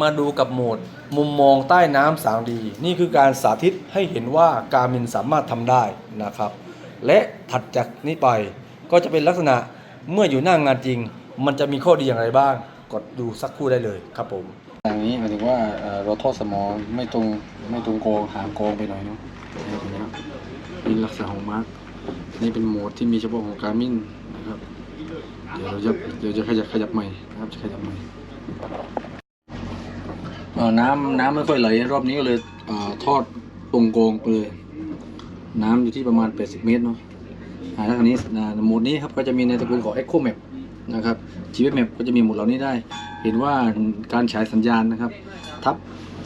มาดูกับโหมด มุมมองใต้น้ำ 3D นี่คือการสาธิตให้เห็นว่าการมินสามารถทำได้นะครับ และถัดจากนี้ไปก็จะเป็นลักษณะเมื่ออยู่หน้างานจริง มันจะมีข้อดีอย่างไรบ้าง กดดูสักครู่ได้เลยครับผม อย่างนี้หมายถึงว่าเอ่อเราทอดสมอไม่ตรงไม่ตรงโกงหางโกงไปหน่อยเนาะอย่างเงี้ยนี่ลักษณะของมาร์กนี่เป็นโหมดที่มีเฉพาะของการมินนะครับ เดี๋ยวเราจะเดี๋ยวจะขยับขยับใหม่นะครับจะขยับใหม่เอ่อ น้ำน้ำไม่ค่อยไหลรอบนี้ก็เลยเอทอดตรงโกงไปเลยน้ำอยู่ที่ประมาณ 80 เมตรเนาะอ่าคราวนี้อ่าโหมดนี้ครับก็จะมีในตระกูลของ Echo Map นะครับ ชีวิตแมปก็จะมีโหมดเหล่านี้ได้ เห็นว่าการฉายสัญญาณนะครับ ทับ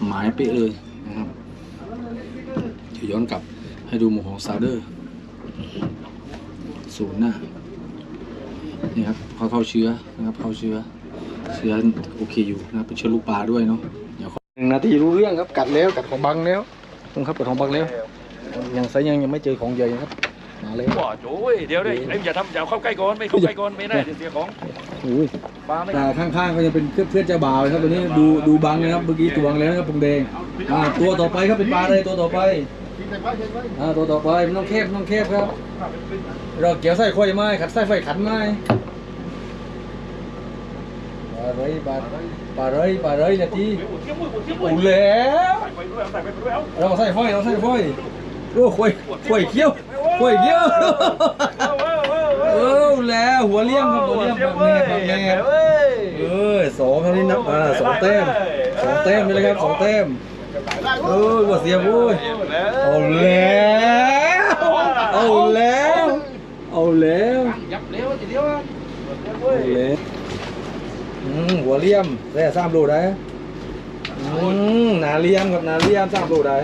หมายไปเลยนะครับเดี๋ยวย้อนกลับให้ดูหมดของซาวเดอร์ศูนย์หน้านี่ครับเขาเข้าเชื้อนะครับเข้าเชื้อ เชื้อโอเคอยู่นะครับเป็นเชื้อลูกปลาด้วยเนาะเดี๋ยวขอหนึ่งนาทีรู้เรื่องครับกัดแล้วกัดของบังแล้วต้องครับกัดของบังแล้วยังไซยังยังไม่เจอของใหญ่ครับมาแล้วว้าโจ้ยเดี๋ยวเลยไอ้อย่าทำอย่าเข้าใกล้ก่อนไม่เข้าใกล้ก่อนไม่ได้เดี๋ยวเสียของอุ้ยปลาไม่แต่ข้างๆก็จะเป็นเพื่อนเพื่อนเจ้าบ่าวนะครับตัวนี้ดูดูบังนะครับเมื่อกี้ตวงแล้วนะครับปงแดงอ่าตัวต่อไปครับเป็นปลาอะไรตัวต่อไปอ่าตัวต่อไปมันต้องแคบมันต้องแคบครับเราเกี่ยวไส้ค่อยไม้ขัดไส้ไฟขันไม้ ปลาไรปลาปลาไรปลาไรนาทีเที่ยวมือเที่ยวมือุ่นแล้วใส่ไปด้วยใส่ไปด้วยเอาเราใส่ไฟเราใส่ไฟโอ้ข่อยข่อยเขี้ยวข่อยเขี้ยวเออแล้วหัวเลี้ยงครับหัวเลี้ยงแบบแม่แบบแม่เออสองเท่านี้นับอ่าสองแต้มสองแต้มไปเลยครับสองแต้มเออหัวเสียบุ้ยเอาแล้วเอาแล้วเอาแล้วยับเร็วทีเดียวเอาแล้ว อืมหัวเลี่ยมได้สามโลได้อืมหนาเลี่ยมกับหนาเลี่ยมสามโลได้